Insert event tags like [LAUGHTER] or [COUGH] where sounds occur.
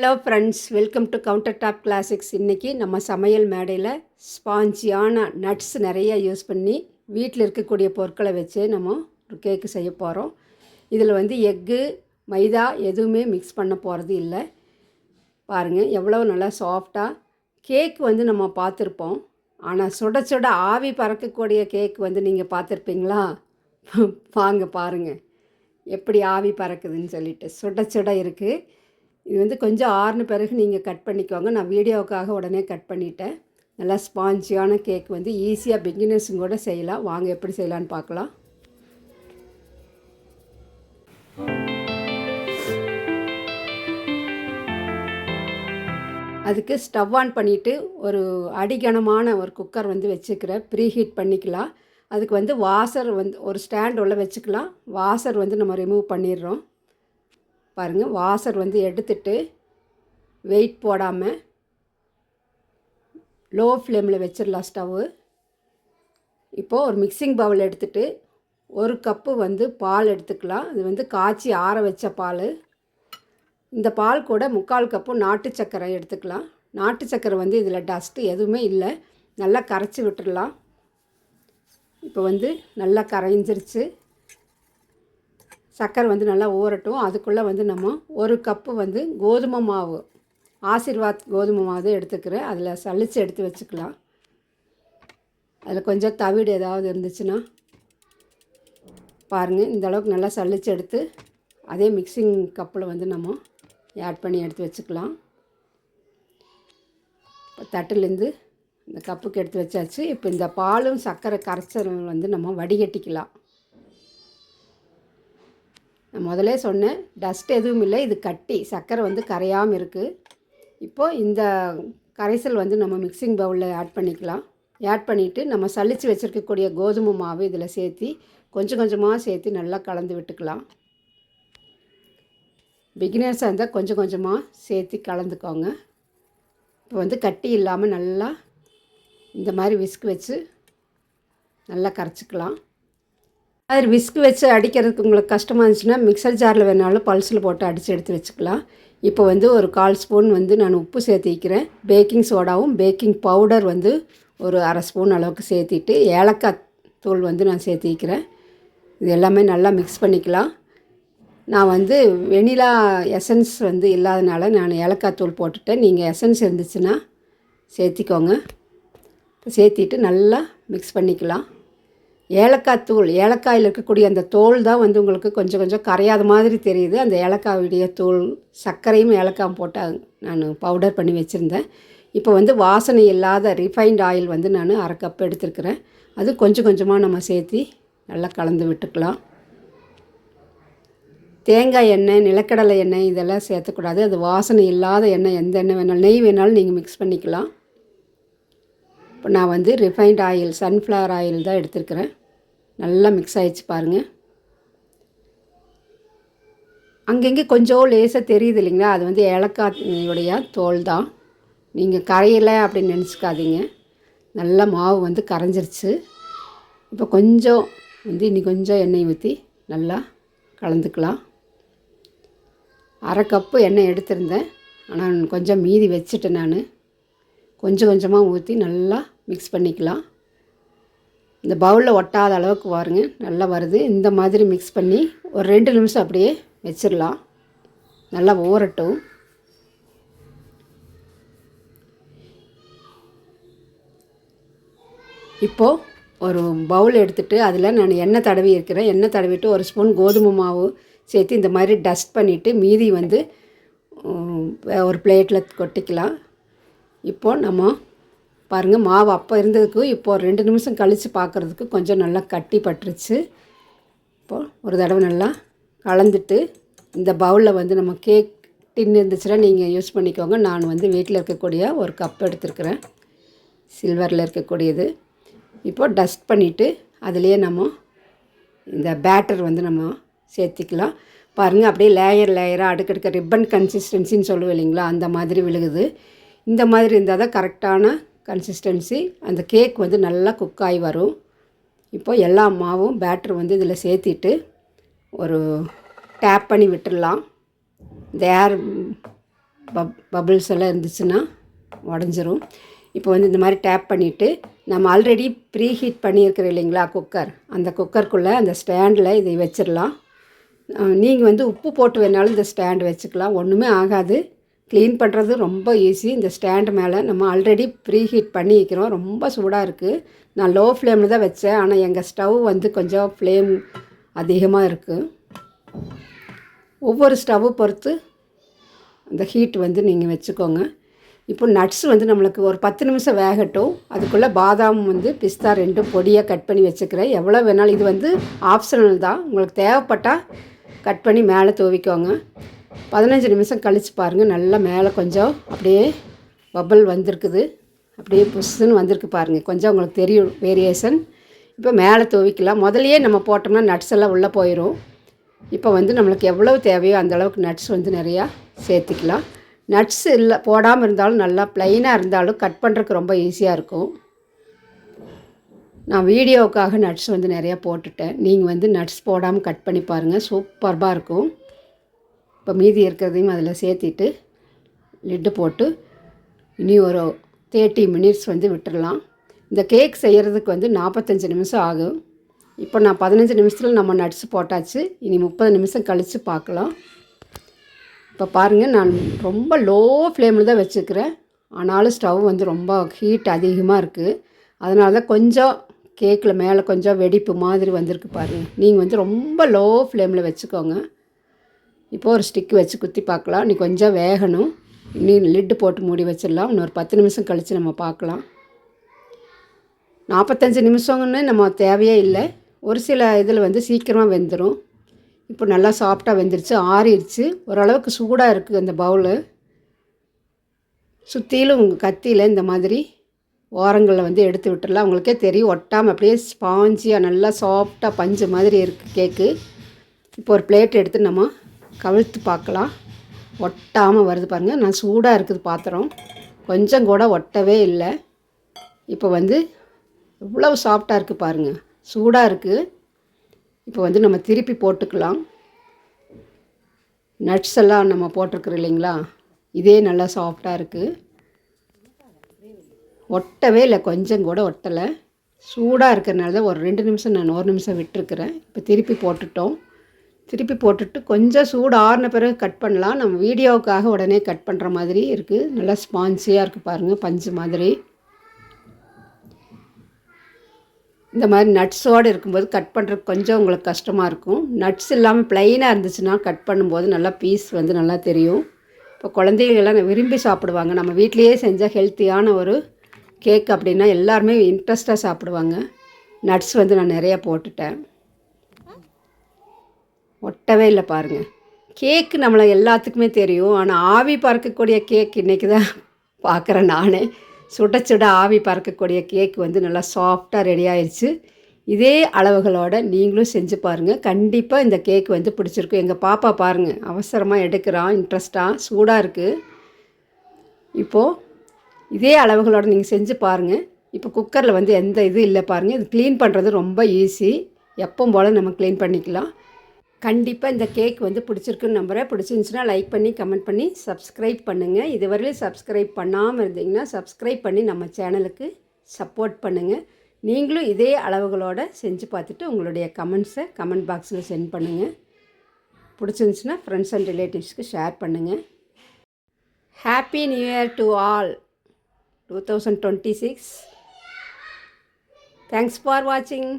Hello friends welcome to countertop classics இன்றைக்கி நம்ம சமையல் மேடையில் ஸ்பாஞ்சியான நட்ஸ் நிறைய யூஸ் பண்ணி வீட்டில் இருக்கக்கூடிய பொருட்களை வச்சு நம்ம ஒரு கேக்கு செய்ய போகிறோம் இதில் வந்து எக்கு மைதா எதுவுமே மிக்ஸ் பண்ண போகிறது இல்லை. பாருங்கள் எவ்வளோ நல்லா சாஃப்டாக கேக் வந்து நம்ம பார்த்துருப்போம். ஆனால் சுட சுட ஆவி பறக்கக்கூடிய கேக் வந்து நீங்கள் பார்த்துருப்பீங்களா? [LAUGHS] வாங்க பாருங்கள் எப்படி ஆவி பறக்குதுன்னு சொல்லிட்டு சுட சுட இருக்குது இது வந்து கொஞ்சம் ஆறுன பிறகு நீங்கள் கட் பண்ணிக்கோங்க. நான் வீடியோவுக்காக உடனே கட் பண்ணிட்டேன். நல்லா ஸ்பாஞ்சியான கேக் வந்து ஈஸியாக பிகினர்ஸும் கூட செய்யலாம். வாங்க எப்படி செய்யலான்னு பார்க்கலாம். அதுக்கு ஸ்டவ் ஆன் பண்ணிவிட்டு ஒரு அடிகனமான ஒரு குக்கர் வந்து வச்சுக்கிறேன் ப்ரீ ஹீட் பண்ணிக்கலாம். அதுக்கு வந்து வாசர் வந்து ஒரு ஸ்டாண்ட் உள்ள வச்சுக்கலாம். வாசர் வந்து நம்ம ரிமூவ் பண்ணிடுறோம். பாருங்கள் வாசர் வந்து எடுத்துட்டு வெயிட் போடாமல் லோ ஃப்ளேமில் வச்சிடலாம் ஸ்டவ்வு இப்போது ஒரு மிக்சிங் பவுல் எடுத்துகிட்டு ஒரு கப்பு வந்து பால் எடுத்துக்கலாம். இது வந்து காய்ச்சி ஆற வச்ச பால். இந்த பால் கூட முக்கால் கப்பு நாட்டு சக்கரை எடுத்துக்கலாம். நாட்டு சக்கரை வந்து இதில் டஸ்ட்டு எதுவுமே இல்லை. நல்லா கரைச்சி விட்டுடலாம். இப்போ வந்து நல்லா கரைஞ்சிருச்சு. சர்க்கரை வந்து நல்லா ஊறட்டும். அதுக்குள்ளே வந்து நம்ம ஒரு கப்பு வந்து கோதுமை மாவு ஆசிர்வாத் கோதுமை மாவு எடுத்துக்கிறேன். அதில் சளிச்சு எடுத்து வச்சுக்கலாம். அதில் கொஞ்சம் தவிடு ஏதாவது இருந்துச்சுன்னா பாருங்கள் இந்த அளவுக்கு நல்லா சளிச்சு எடுத்து அதே மிக்சிங் கப்பில் வந்து நம்ம ஆட் பண்ணி எடுத்து வச்சுக்கலாம். தட்டுலேருந்து இந்த கப்புக்கு எடுத்து வச்சாச்சு. இப்போ இந்த பாலும் சர்க்கரை கரைச்சல் வந்து நம்ம வடிகட்டிக்கலாம். நான் முதலே சொன்னேன் டஸ்ட் எதுவும் இல்லை இது கட்டி சர்க்கரை வந்து கரையாமல் இருக்குது இப்போது இந்த கரைசல் வந்து நம்ம மிக்சிங் பவுலில் ஆட் பண்ணிக்கலாம். ஆட் பண்ணிவிட்டு நம்ம சளிச்சு வச்சுருக்கக்கூடிய கோதுமை மாவு இதில் சேர்த்தி கொஞ்சம் கொஞ்சமாக சேர்த்து நல்லா கலந்து விட்டுக்கலாம். பிகினர்ஸாக இருந்தால் கொஞ்சம் கொஞ்சமாக சேர்த்து கலந்துக்கோங்க. இப்போ வந்து கட்டி இல்லாமல் நல்லா இந்த மாதிரி விஸ்க் வச்சு நல்லா கரைச்சிக்கலாம். அது விஸ்க் வச்சு அடிக்கிறதுக்கு உங்களுக்கு கஷ்டமாக இருந்துச்சுன்னா மிக்சர் ஜாரில் வேணாலும் பல்ஸில் போட்டு அடித்து எடுத்து வச்சுக்கலாம். இப்போ வந்து ஒரு கால் ஸ்பூன் வந்து நான் உப்பு சேர்த்திக்கிறேன். பேக்கிங் சோடாவும் பேக்கிங் பவுடர் வந்து ஒரு அரை ஸ்பூன் அளவுக்கு சேர்த்திட்டு ஏலக்காய் தூள் வந்து நான் சேர்த்திக்கிறேன். இது எல்லாமே நல்லா மிக்ஸ் பண்ணிக்கலாம். நான் வந்து வெனிலா எசன்ஸ் வந்து இல்லாதனால நான் ஏலக்காய் தூள் போட்டுட்டேன். நீங்கள் எசன்ஸ் இருந்துச்சுன்னா சேர்த்திக்கோங்க. சேர்த்திட்டு நல்லா மிக்ஸ் பண்ணிக்கலாம். ஏலக்காய் தூள் ஏலக்காயில் இருக்கக்கூடிய அந்த தோல் தான் வந்து உங்களுக்கு கொஞ்சம் கொஞ்சம் கரையாத மாதிரி தெரியுது. அந்த ஏலக்காயுடைய தூள் சர்க்கரையும் ஏலக்காயும் போட்டால் நான் பவுடர் பண்ணி வச்சுருந்தேன். இப்போ வந்து வாசனை இல்லாத ரிஃபைண்ட் ஆயில் வந்து நான் அரை கப் எடுத்துருக்கிறேன். அது கொஞ்சம் கொஞ்சமாக நம்ம சேர்த்து நல்லா கலந்து விட்டுக்கலாம். தேங்காய் எண்ணெய் நிலக்கடலை எண்ணெய் இதெல்லாம் சேர்த்துக்கூடாது. அது வாசனை இல்லாத எண்ணெய் எந்த எண்ணெய் வேணாலும் நெய் வேணாலும் நீங்கள் மிக்ஸ் பண்ணிக்கலாம். இப்போ நான் வந்து ரிஃபைண்ட் ஆயில் சன்ஃப்ளவர் ஆயில் தான் எடுத்துருக்கிறேன். நல்லா மிக்ஸ் ஆகிடுச்சு பாருங்கள் அங்கங்கே கொஞ்சம் லேசாக தெரியுது இல்லைங்களா? அது வந்து ஏலக்காயுடைய தோல் தான் நீங்கள் கரையலை அப்படின்னு நினச்சிக்காதீங்க. நல்லா மாவு வந்து கரைஞ்சிருச்சு. இப்போ கொஞ்சம் வந்து இன்னி கொஞ்சம் எண்ணெய் ஊற்றி நல்லா கலந்துக்கலாம். அரை கப்பு எண்ணெய் எடுத்திருந்தேன். ஆனால் கொஞ்சம் மீதி வச்சுட்டேன் நான். கொஞ்சம் கொஞ்சமாக ஊற்றி நல்லா மிக்ஸ் பண்ணிக்கலாம். இந்த பவுலில் ஒட்டாத அளவுக்கு பாருங்க நல்லா வருது. இந்த மாதிரி மிக்ஸ் பண்ணி ஒரு ரெண்டு நிமிஷம் அப்படியே வச்சிடலாம். நல்லா ஊறட்டும். இப்போது ஒரு பவுல் எடுத்துகிட்டு அதில் நான் எண்ணெய் தடவி இருக்கிறேன். எண்ணெய் தடவிட்டு ஒரு ஸ்பூன் கோதுமை மாவு சேர்த்து இந்த மாதிரி டஸ்ட் பண்ணிவிட்டு மீதி வந்து ஒரு பிளேட்டில் கொட்டிக்கலாம். இப்போது நம்ம பாருங்கள் மாவு அப்போ இருந்ததுக்கு இப்போது ரெண்டு நிமிஷம் கழித்து பார்க்குறதுக்கு கொஞ்சம் நல்லா கட்டி பட்டுருச்சு. இப்போது ஒரு தடவை நல்லா கலந்துட்டு இந்த பவுலில் வந்து நம்ம கேக் டின் இருந்துச்சுன்னா நீங்கள் யூஸ் பண்ணிக்கோங்க. நான் வந்து வீட்டில் இருக்கக்கூடிய ஒரு கப் எடுத்துருக்குறேன். சில்வரில் இருக்கக்கூடியது. இப்போது டஸ்ட் பண்ணிவிட்டு அதுலேயே நம்ம இந்த பேட்டர் வந்து நம்ம சேர்த்திக்கலாம். பாருங்கள் அப்படியே லேயர் லேயராக அடுக்கடுக்க ரிப்பன் கன்சிஸ்டன்சின்னு சொல்லுவோம் இல்லைங்களா அந்த மாதிரி விழுகுது. இந்த மாதிரி இருந்தால் தான் கரெக்டான கன்சிஸ்டன்சி அந்த கேக் வந்து நல்லா குக் ஆகி வரும். இப்போ எல்லா மாவும் பேட்டர் வந்து இதில் சேர்த்திட்டு ஒரு டேப் பண்ணி விட்டுடலாம் இந்த ஏர் பப் பபிள்ஸ் எல்லாம் இருந்துச்சுன்னா உடஞ்சிரும். இப்போ வந்து இந்த மாதிரி டேப் பண்ணிவிட்டு நம்ம ஆல்ரெடி ப்ரீ ஹீட் பண்ணியிருக்கிறோம் இல்லைங்களா குக்கர் அந்த குக்கருக்குள்ளே அந்த ஸ்டாண்டில் இதை வச்சிடலாம். நீங்கள் வந்து உப்பு போட்டு வேணாலும் இந்த ஸ்டாண்டு வச்சுக்கலாம். ஒன்றுமே ஆகாது. க்ளீன் பண்ணுறது ரொம்ப ஈஸி இந்த ஸ்டாண்டு மேலே நம்ம ஆல்ரெடி ப்ரீ ஹீட் பண்ணி வைக்கிறோம். ரொம்ப சூடாக இருக்குது நான் லோ ஃப்ளேமில் தான் வச்சேன். ஆனால் எங்கள் ஸ்டவ் வந்து கொஞ்சம் ஃப்ளேம் அதிகமாக இருக்குது ஒவ்வொரு ஸ்டவ் பொறுத்து அந்த ஹீட் வந்து நீங்கள் வச்சுக்கோங்க. இப்போ நட்ஸ் வந்து நம்மளுக்கு ஒரு பத்து நிமிஷம் வேகட்டும். அதுக்குள்ளே பாதாம் வந்து பிஸ்தா ரெண்டும் பொடியாக கட் பண்ணி வச்சுக்கிறேன். எவ்வளோ வேணாலும் இது வந்து ஆப்ஷனல் தான். உங்களுக்கு தேவைப்பட்டால் கட் பண்ணி மேலே துவிக்கோங்க. பதினஞ்சு நிமிஷம் கழித்து பாருங்கள் நல்லா மேலே கொஞ்சம் அப்படியே பபல் வந்திருக்குது. அப்படியே புஷ்ஷுன்னு வந்திருக்கு பாருங்கள் கொஞ்சம் உங்களுக்கு தெரியும் வேரியேஷன் இப்போ மேலே துவைக்கலாம். முதலையே நம்ம போட்டோம்னா நட்ஸ் எல்லாம் உள்ளே போயிடும் இப்போ வந்து நம்மளுக்கு எவ்வளவு தேவையோ அந்த அளவுக்கு நட்ஸ் வந்து நிறையா சேர்த்துக்கலாம். நட்ஸ் இல்லை போடாமல் இருந்தாலும் நல்லா ப்ளைனாக இருந்தாலும் கட் பண்ணுறதுக்கு ரொம்ப ஈஸியாக இருக்கும். நான் வீடியோவுக்காக நட்ஸ் வந்து நிறையா போட்டுட்டேன். நீங்கள் வந்து நட்ஸ் போடாமல் கட் பண்ணி பாருங்கள் சூப்பர்பாக இருக்கும். இப்போ மீதி இருக்கிறதையும் அதில் சேர்த்திட்டு லிட்டு போட்டு இனி ஒரு தேர்ட்டி மினிட்ஸ் வந்து விட்டுடலாம் இந்த கேக் செய்கிறதுக்கு வந்து நாற்பத்தஞ்சு நிமிஷம் ஆகும். இப்போ நான் பதினஞ்சு நிமிஷத்தில் நம்ம நட்ஸ் போட்டாச்சு. இனி முப்பது நிமிஷம் கழித்து பார்க்கலாம். இப்போ பாருங்கள் நான் ரொம்ப லோ ஃப்ளேமில் தான் வச்சுக்கிறேன். ஆனாலும் ஸ்டவ் வந்து ரொம்ப ஹீட் அதிகமாக இருக்குது அதனால தான் கொஞ்சம் கேக்கில் மேலே கொஞ்சம் வெடிப்பு மாதிரி வந்திருக்கு பாருங்கள் நீங்கள் வந்து ரொம்ப லோ ஃப்ளேமில் வச்சுக்கோங்க. இப்போது ஒரு ஸ்டிக் வச்சு குத்தி பார்க்கலாம். நீ கொஞ்சம் வேகணும். இன்னும் லிட்டு போட்டு மூடி வச்சிடலாம். இன்னொரு பத்து நிமிஷம் கழித்து நம்ம பார்க்கலாம். நாற்பத்தஞ்சு நிமிஷங்கன்னு நம்ம தேவையே இல்லை. ஒரு சில இதில் வந்து சீக்கிரமாக வெந்துடும் இப்போ நல்லா சாஃப்டாக வெந்துருச்சு. ஆறிடுச்சு. ஓரளவுக்கு சூடாக இருக்குது அந்த பவுலு சுற்றிலும் உங்கள் கத்தியில் இந்த மாதிரி ஓரங்களில் வந்து எடுத்து விட்டுடலாம் உங்களுக்கே தெரியும். ஒட்டாமல் அப்படியே ஸ்பாஞ்சியாக நல்லா சாஃப்டாக பஞ்சு மாதிரி இருக்குது கேக்கு இப்போ ஒரு பிளேட் எடுத்து நம்ம கவிழ்த்து பார்க்கலாம். ஒட்டாமல் வருது பாருங்கள் நான் சூடாக இருக்குது பாத்திரம். கொஞ்சம் கூட ஒட்டவே இல்லை. இப்போ வந்து இவ்வளவு சாஃப்டாக இருக்குது பாருங்கள் சூடாக இருக்குது இப்போ வந்து நம்ம திருப்பி போட்டுக்கலாம். நட்ஸ் எல்லாம் நம்ம போட்டிருக்குறோம் இல்லைங்களா? இதே நல்லா சாஃப்டாக இருக்குது ஒட்டவே இல்லை. கொஞ்சம் கூட ஒட்டலை. சூடாக இருக்கிறனால தான் ஒரு ரெண்டு நிமிஷம் நான் ஒரு நிமிஷம் விட்டுருக்குறேன். இப்போ திருப்பி போட்டுட்டோம். திருப்பி போட்டுட்டு கொஞ்சம் சூடு ஆறின பிறகு கட் பண்ணலாம். நம்ம வீடியோவுக்காக உடனே கட் பண்ணுற மாதிரி இருக்குது நல்லா ஸ்பான்சியாக இருக்குது பாருங்கள் பஞ்சு மாதிரி. இந்த மாதிரி நட்ஸோடு இருக்கும்போது கட் பண்ணுறதுக்கு கொஞ்சம் உங்களுக்கு கஷ்டமாக இருக்கும். நட்ஸ் இல்லாமல் ப்ளைனாக இருந்துச்சுன்னா கட் பண்ணும்போது நல்லா பீஸ் வந்து நல்லா தெரியும். இப்போ குழந்தைகளெல்லாம் விரும்பி சாப்பிடுவாங்க. நம்ம வீட்லேயே செஞ்சால் ஹெல்த்தியான ஒரு கேக் அப்படின்னா எல்லாருமே இன்ட்ரெஸ்ட்டாக சாப்பிடுவாங்க. நட்ஸ் வந்து நான் நிறையா போட்டுட்டேன். ஒட்டவே இல்லை பாருங்கள் கேக்கு நம்மளை எல்லாத்துக்குமே தெரியும். ஆனால் ஆவி பறக்கக்கூடிய கேக் இன்றைக்கி தான் பார்க்குறேன் நானே. சுட சுட ஆவி பறக்கக்கூடிய கேக் வந்து நல்லா சாஃப்டாக ரெடி ஆயிடுச்சு இதே அளவுகளோட நீங்களும் செஞ்சு பாருங்கள் கண்டிப்பாக இந்த கேக் வந்து பிடிச்சிருக்கும். எங்கள் பாப்பா பாருங்கள் அவசரமாக எடுக்கிறான் இன்ட்ரெஸ்ட்டாக சூடாக இருக்குது இப்போது இதே அளவுகளோட நீங்கள் செஞ்சு பாருங்கள் இப்போ குக்கரில் வந்து எந்த இது இல்லை பாருங்கள் இது க்ளீன் பண்ணுறது ரொம்ப ஈஸி எப்பவும் போல் நம்ம க்ளீன் பண்ணிக்கலாம். கண்டிப்பாக இந்த கேக் வந்து பிடிச்சிருக்குன்னு நம்புகிறேன் பிடிச்சிருந்துச்சுன்னா லைக் பண்ணி கமெண்ட் பண்ணி சப்ஸ்கிரைப் பண்ணுங்கள் இதுவரையிலும் சப்ஸ்கிரைப் பண்ணாமல் இருந்தீங்கன்னா சப்ஸ்கிரைப் பண்ணி நம்ம சேனலுக்கு சப்போர்ட் பண்ணுங்கள் நீங்களும் இதே அளவுகளோடு செஞ்சு பார்த்துட்டு உங்களுடைய கமெண்ட்ஸை கமெண்ட் பாக்ஸில் சென்ட் பண்ணுங்கள் பிடிச்சிருந்துச்சுன்னா ஃப்ரெண்ட்ஸ் அண்ட் ரிலேட்டிவ்ஸ்க்கு ஷேர் பண்ணுங்கள் happy new year to all two thousand twenty six thanks for வாட்சிங்